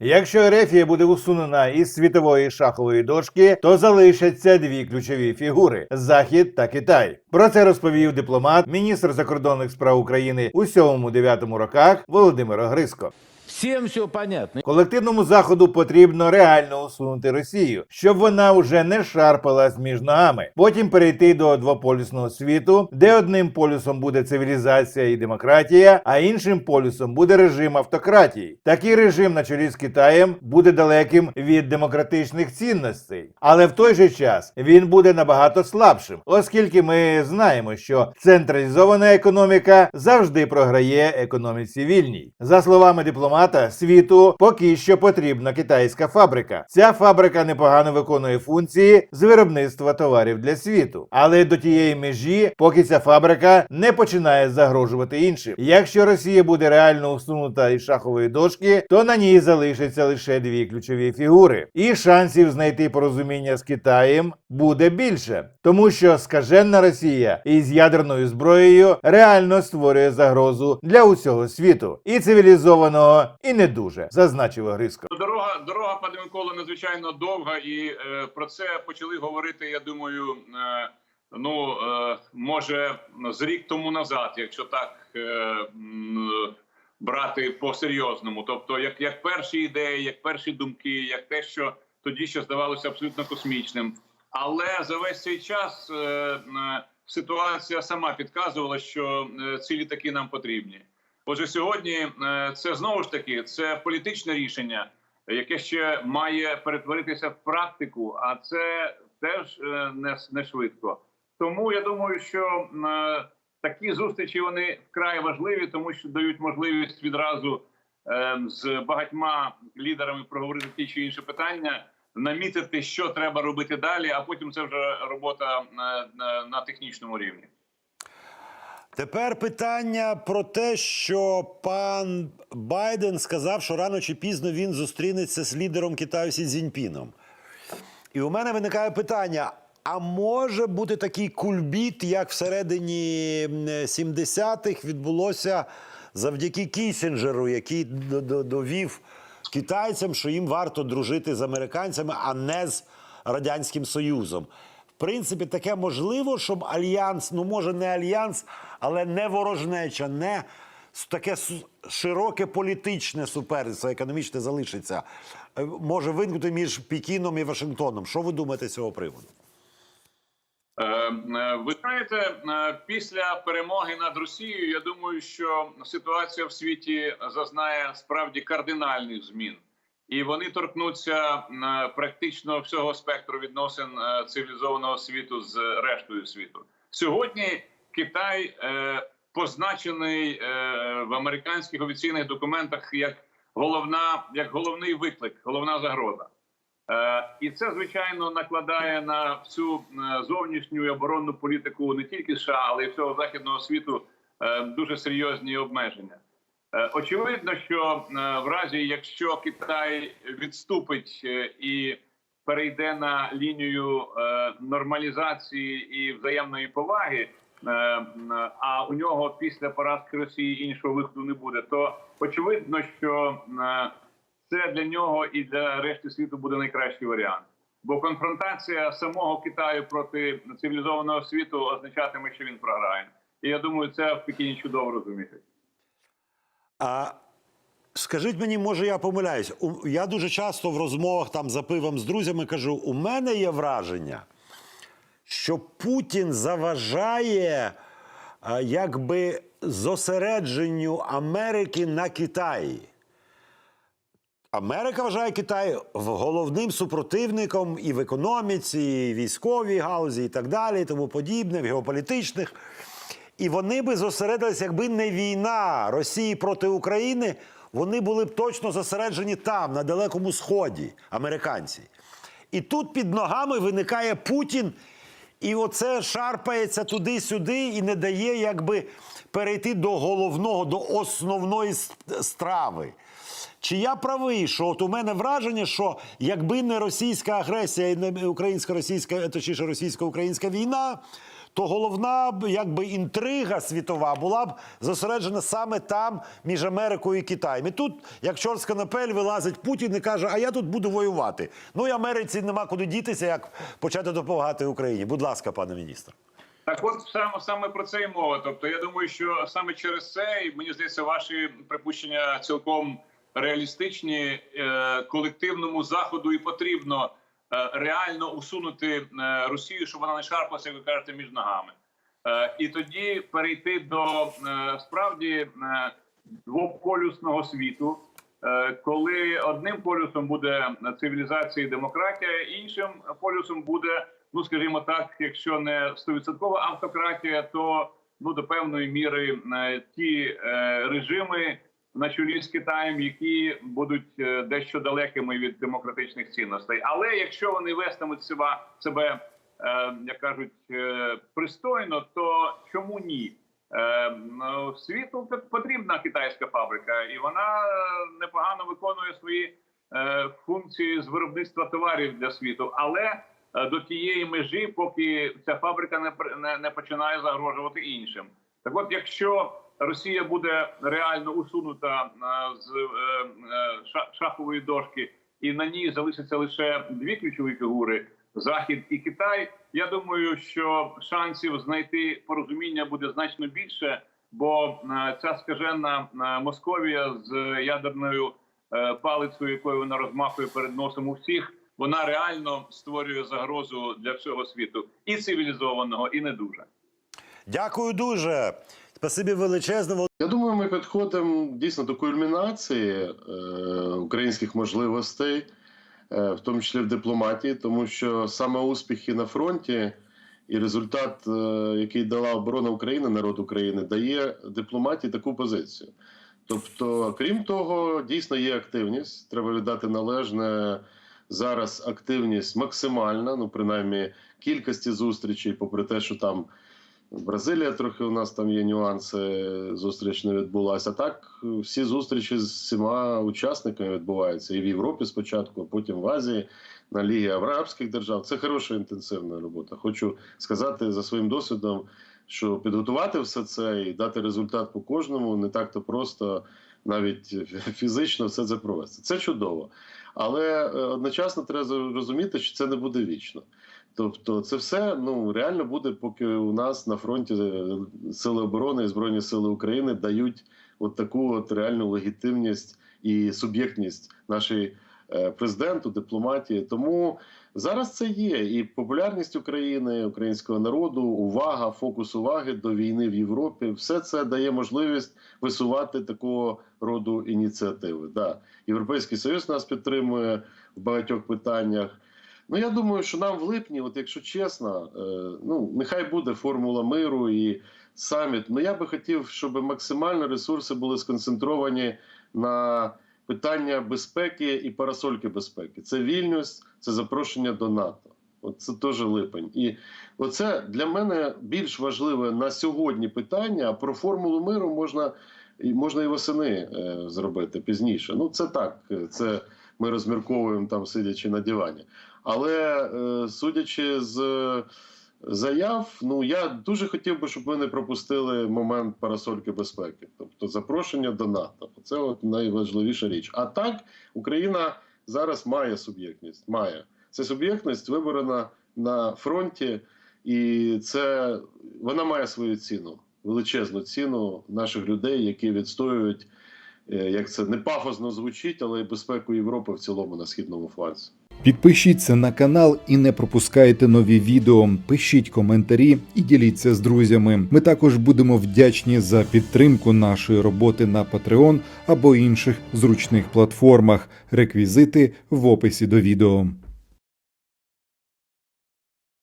Якщо Ерефія буде усунена із світової шахової дошки, то залишаться дві ключові фігури Захід та Китай. Про це розповів дипломат, міністр закордонних справ України у 7-9 роках Володимир Огриско. Всем все понятно. Колективному заходу потрібно реально усунути Росію, щоб вона вже не шарпалась між ногами. Потім перейти до двополюсного світу, де одним полюсом буде цивілізація і демократія, а іншим полюсом буде режим автократії. Такий режим на чолі з Китаєм буде далеким від демократичних цінностей, але в той же час він буде набагато слабшим, оскільки ми знаємо, що централізована економіка завжди програє економіці вільній. За словами дипломата, світу поки що потрібна китайська фабрика. Ця фабрика непогано виконує функції з виробництва товарів для світу, але до тієї межі, поки ця фабрика не починає загрожувати іншим. Якщо Росія буде реально усунута із шахової дошки, то на ній залишаться лише дві ключові фігури, і шансів знайти порозуміння з Китаєм буде більше, тому що скаженна Росія із ядерною зброєю реально створює загрозу для усього світу і цивілізованого, і не дуже, зазначив Гриско. Ну, Дорога, дорога пане Миколо, надзвичайно довга, і е, про це почали говорити. Я думаю, е, ну е, може з рік тому назад, якщо так е, брати по серйозному. Тобто, як, як перші ідеї, як перші думки, як те, що тоді ще здавалося абсолютно космічним. Але за весь цей час е, ситуація сама підказувала, що е, ці літаки нам потрібні. Отже, сьогодні е, це знову ж таки це політичне рішення, яке ще має перетворитися в практику, а це теж е, не, не швидко. Тому я думаю, що е, такі зустрічі вони вкрай важливі, тому що дають можливість відразу з багатьма лідерами проговорити ті чи інші питання, намітити, що треба робити далі, а потім це вже робота на технічному рівні. Тепер питання про те, що пан Байден сказав, що рано чи пізно він зустрінеться з лідером Китаю Сі Цзіньпіном. І у мене виникає питання: а може бути такий кульбіт, як всередині м, 70-х відбулося завдяки Кісінджеру, який довів китайцям, що їм варто дружити з американцями, а не з Радянським Союзом. Принципі, таке можливо, щоб альянс, ну може не альянс, але не ворожнеча, не таке широке політичне суперництво, економічне залишиться, е, може виникнути між Пекіном і Вашингтоном. Що ви думаєте з цього приводу? Е, е, Ви знаєте, після перемоги над Росією, я думаю, що ситуація в світі зазнає справді кардинальних змін, і вони торкнуться е, практично всього спектру відносин е, цивілізованого світу з рештою світу. Сьогодні Китай е, позначений в американських офіційних документах як головна, як головний виклик, головна загроза. І це звичайно накладає на всю зовнішню і оборонну політику не тільки США, але й всього західного світу дуже серйозні обмеження. Е, Очевидно, що е, в разі, якщо Китай відступить е, і перейде на лінію нормалізації і взаємної поваги, а у нього після поразки Росії іншого виходу не буде, то очевидно, що це для нього і для решти світу буде найкращий варіант. Бо конфронтація самого Китаю проти цивілізованого світу означатиме, що він програє. І я думаю, це в Пекіні чудово розуміють. А скажіть мені, може, я помиляюсь. Я дуже часто в розмовах там за пивом з друзями кажу: у мене є враження, що Путін заважає якби зосередженню Америки на Китаї. Америка вважає Китай головним супротивником і в економіці, і в військовій галузі, і так далі, і тому подібне, в геополітичних. І вони би зосередилися, якби не війна Росії проти України, вони були б точно зосереджені там, на Далекому Сході, американці. І тут під ногами виникає Путін, і оце шарпається туди-сюди і не дає якби перейти до головного, до основної страви. Чи я правий, що от у мене враження, що якби не російська агресія і не українсько-російська, точніше російсько-українська війна, то головна б якби інтрига світова була б зосереджена саме там між Америкою і Китаєм. І тут, як чорт з канапель, вилазить Путін і каже: А я тут буду воювати. Ну і Америці нема куди дітися, як почати допомагати Україні. Будь ласка, пане міністр. Так, от саме саме про це і мова. Тобто, я думаю, що саме через це, і мені здається, ваші припущення цілком реалістичні. Е, колективному заходу і потрібно реально усунути е, Росію, щоб вона не шарпалася, як ви кажете, між ногами. Е, і тоді перейти до е, справді е, двополюсного світу, е, коли одним полюсом буде цивілізація і демократія, іншим полюсом буде, ну скажімо так, якщо не стовідсоткова автократія, то ну до певної міри е, ті е, режими на чолі з Китаєм, які будуть е, дещо далекими від демократичних цінностей. Але якщо вони вестимуть себе, себе як кажуть, е, пристойно, то чому ні? Е, ну, світу потрібна китайська фабрика, і вона непогано виконує свої функції з виробництва товарів для світу, але до тієї межі, поки ця фабрика не не, не починає загрожувати іншим. Так, от, якщо Росія буде реально усунута е, з е, е, ша- шахової дошки, і на ній залишаться лише дві ключові фігури Захід і Китай. Я думаю, що шансів знайти порозуміння буде значно більше, бо ця скажена Московія з ядерною палицею, якою вона розмахує перед носом у всіх, вона реально створює загрозу для всього світу і цивілізованого, і не дуже. Дякую дуже. Спасибі величезне. Я думаю, ми підходимо дійсно до кульмінації е, українських можливостей, е, в тому числі в дипломатії, тому що саме успіхи на фронті і результат, е, який дала оборона України, народ України, дає дипломатії таку позицію. Тобто, крім того, дійсно є активність. Треба віддати належне зараз активність максимальна, ну принаймні кількості зустрічей, попри те, що там. Бразилія трохи у нас там є нюанси, зустріч не відбулася. Так, всі зустрічі з всіма учасниками відбуваються і в Європі спочатку, а потім в Азії, на Лігі Арабських держав. Це хороша інтенсивна робота. Хочу сказати за своїм досвідом, що підготувати все це і дати результат по кожному не так то просто, навіть фізично все це провести. Це чудово. Але е, одночасно треба розуміти, що це не буде вічно. Тобто, це все ну реально буде, поки у нас на фронті е, сили оборони і збройні сили України дають от таку от реальну легітимність і суб'єктність нашій е, президенту, дипломатії. Тому зараз це є і популярність України, українського народу, увага, фокус уваги до війни в Європі. Все це дає можливість висувати такого роду ініціативи. Да, європейський союз нас підтримує в багатьох питаннях. Ну, я думаю, що нам в липні, от якщо чесно, е, ну нехай буде формула миру і саміт. Ну я би хотів, щоб максимально ресурси були сконцентровані на питання безпеки і парасольки безпеки. Це вільність, це запрошення до НАТО. От це теж липень. І оце для мене більш важливе на сьогодні питання. А про формулу миру можна можна і восени е, зробити пізніше. Ну це так, е, це ми розмірковуємо там, сидячи на дивані. Але е, судячи з е, заяв, ну я дуже хотів би, щоб ми не пропустили момент парасольки безпеки, тобто запрошення до НАТО. Це от найважливіша річ. А так Україна зараз має суб'єктність. Має ця суб'єктність виборена на фронті, і це вона має свою ціну, величезну ціну наших людей, які відстоюють. Е, Як це не пафосно звучить, але і безпеку Європи в цілому на східному фланзі. Підпишіться на канал і не пропускайте нові відео. Пишіть коментарі і діліться з друзями. Ми також будемо вдячні за підтримку нашої роботи на Patreon або інших зручних платформах. Реквізити в описі до відео.